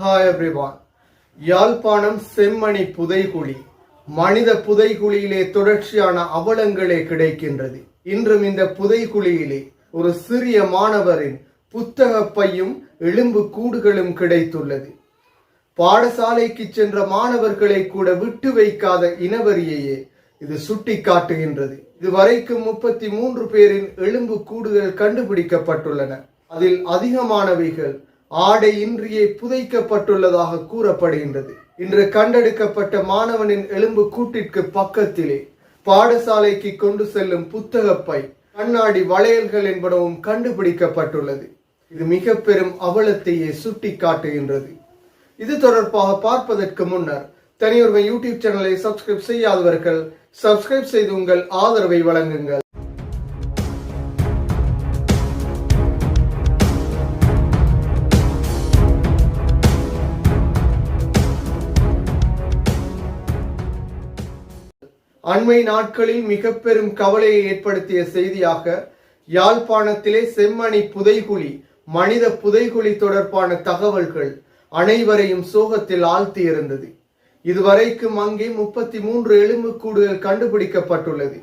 Hi everyone Yazhpanam Chemmani புதைகுழி மனித புதைகுழியிலே தொடர்ச்சியான அவலங்களே கிடைக்கின்றது. இன்றும் இந்த புதைகுழியிலே ஒரு சிறிய மாணவரின் புத்தக பையும் எலும்பு கூடுகளும் கிடைத்துள்ளது. பாடசாலைக்கு சென்ற மாணவர்களை கூட விட்டு வைக்காத இனவரியையே இது சுட்டி காட்டுகின்றது இதுவரைக்கும் முப்பத்தி மூன்று பேரின் எலும்பு கூடுகள் கண்டுபிடிக்கப்பட்டுள்ளன. அதில் அதிகமானவைகள் ஆடை இன்றியே புதைக்கப்பட்டுள்ளதாக கூறப்படுகின்றது. இன்று கண்டெடுக்கப்பட்ட மாணவனின் எலும்பு கூட்டிற்கு பக்கத்திலே பாடசாலைக்கு கொண்டு செல்லும் புத்தகப்பை கண்ணாடி வளையல்கள் என்பனவும் கண்டுபிடிக்கப்பட்டுள்ளது. இது மிக பெரும் அவலத்தையே சுட்டி காட்டுகின்றது இது தொடர்பாக பார்ப்பதற்கு முன்னர் தனியொருவன் யூடியூப் சேனலை சப்ஸ்கிரைப் செய்யாதவர்கள் சப்ஸ்கிரைப் செய்து உங்கள் ஆதரவை வழங்குங்கள். அண்மை நாட்களில் மிக பெரும் கவலையை ஏற்படுத்திய செய்தியாக யாழ்ப்பாணத்திலே செம்மணி புதைகுழி மனித புதைகுழி தொடர்பான தகவல்கள் அனைவரையும் சோகத்தில் ஆழ்த்தி இருந்தது இதுவரைக்கும் அங்கே முப்பத்தி மூன்று எலும்புக்கூடுகள் கண்டுபிடிக்கப்பட்டுள்ளது.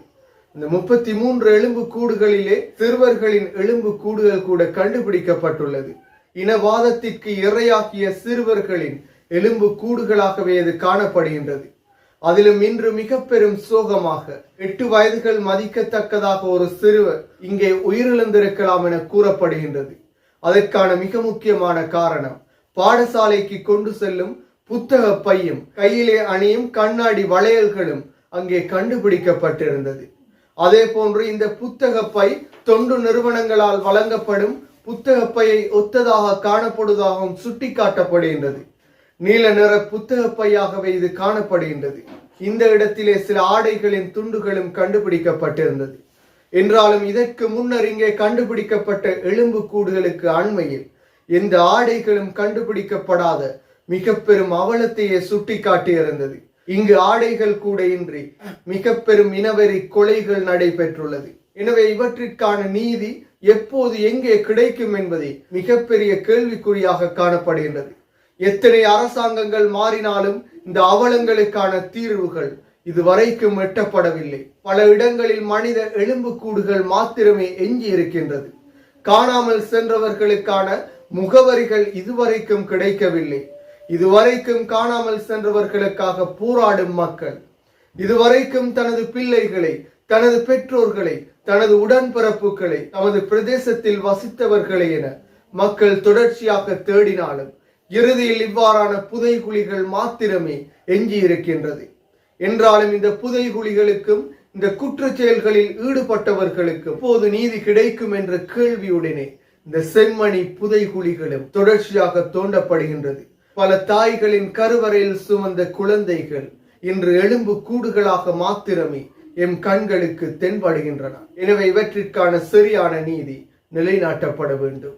இந்த முப்பத்தி மூன்று எலும்பு கூடுகளிலே சிறுவர்களின் எலும்பு கூடுகள் கூட கண்டுபிடிக்கப்பட்டுள்ளது. இனவாதத்திற்கு இரையாக்கிய சிறுவர்களின் எலும்பு கூடுகளாகவே அது காணப்படுகின்றது. அதிலும் இன்று மிக பெரும் சோகமாக எட்டு வயதுகள் மதிக்கத்தக்கதாக ஒரு சிறுவர் இங்கே உயிரிழந்திருக்கலாம் என கூறப்படுகின்றது. அதற்கான மிக முக்கியமான காரணம் பாடசாலைக்கு கொண்டு செல்லும் புத்தக பையும் கையிலே அணியும் கண்ணாடி வளையல்களும் அங்கே கண்டுபிடிக்கப்பட்டிருந்தது. அதே போன்று இந்த புத்தக பை தொண்டு நிறுவனங்களால் வழங்கப்படும் புத்தக பையை ஒத்ததாக காணப்படுவதாகவும் சுட்டிக்காட்டப்படுகின்றது. நீல நிற புத்தக பையாகவே இது காணப்படுகின்றது. இந்த இடத்திலே சில ஆடைகளின் துண்டுகளும் கண்டுபிடிக்கப்பட்டிருந்தது. என்றாலும் இதற்கு முன்னர் இங்கே கண்டுபிடிக்கப்பட்ட எலும்பு கூடுகளுக்கு அண்மையில் எந்த ஆடைகளும் கண்டுபிடிக்கப்படாத மிக பெரும் அவலத்தையே சுட்டிக்காட்டியிருந்தது. இங்கு ஆடைகள் கூட இன்றி மிக பெரும் இனவெறி கொலைகள் நடைபெற்றுள்ளது. எனவே இவற்றிற்கான நீதி எப்போது எங்கே கிடைக்கும் என்பதை மிகப்பெரிய கேள்விக்குறியாக காணப்படுகின்றது. எத்தனை அரசாங்கங்கள் மாறினாலும் இந்த அவலங்களுக்கான தீர்வுகள் இதுவரைக்கும் எட்டப்படவில்லை. பல இடங்களில் மனித எலும்புக்கூடுகள் மாத்திரமே எஞ்சி இருக்கின்றது. காணாமல் சென்றவர்களுக்கான முகவரிகள் இதுவரைக்கும் கிடைக்கவில்லை. இதுவரைக்கும் காணாமல் சென்றவர்களுக்காக போராடும் மக்கள் இதுவரைக்கும் தனது பிள்ளைகளை தனது பெற்றோர்களை தனது உடன்பிறப்புகளை தமது பிரதேசத்தில் வசித்தவர்களை என மக்கள் தொடர்ச்சியாக தேடினாலும் இறுதியில் இவ்வாறான புதைகுழிகள் மாத்திரமே எஞ்சி இருக்கின்றது என்றாலும் இந்த புதைகுழிகளுக்கும் இந்த குற்ற செயல்களில் ஈடுபட்டவர்களுக்கு போது நீதி கிடைக்கும் என்ற கேள்வியுடனே இந்த செம்மணி புதைகுழிகளும் தொடர்ச்சியாக தோண்டப்படுகின்றது. பல தாய்களின் கருவறையில் சுமந்த குழந்தைகள் இன்று எலும்பு கூடுகளாக மாத்திரமே எம் கண்களுக்கு தென்படுகின்றன. எனவே இவற்றிற்கான சரியான நீதி நிலைநாட்டப்பட வேண்டும்.